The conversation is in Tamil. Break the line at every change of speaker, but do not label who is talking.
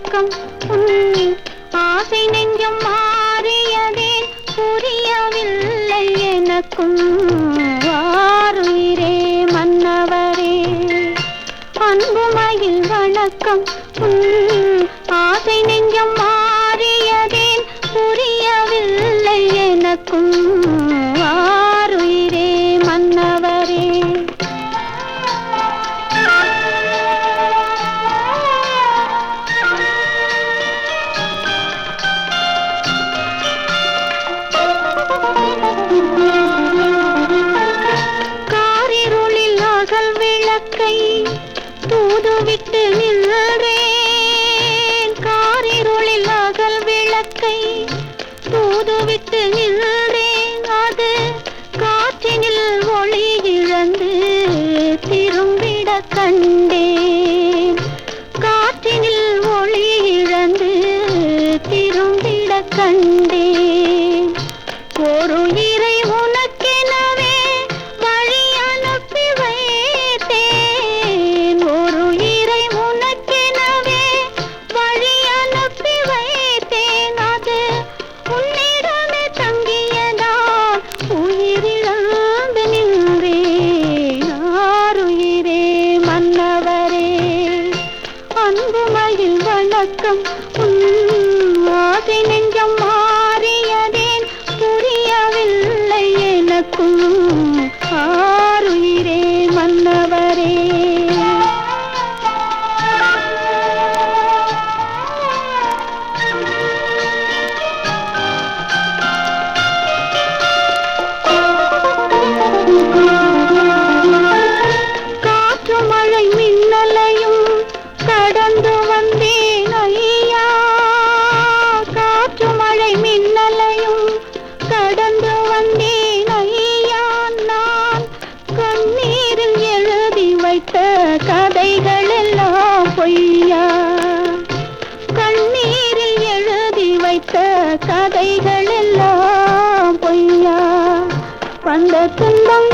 உறக்கம் உன் ஆசை நெஞ்சம் மாறியதே புரியவில்லை எனக்கும். வாருயிரே மன்னவரே அன்புமயில் வணக்கம். அகல் விளக்கை தூதுவிட்டு நின்றேன். மயில் வணக்கம் ஆசை நெஞ்சம் மாறியதேன் புரியவில்லை எனக்கும். ஆ கதைகள் எல்லாம் பொய்யா. வந்த துன்பம்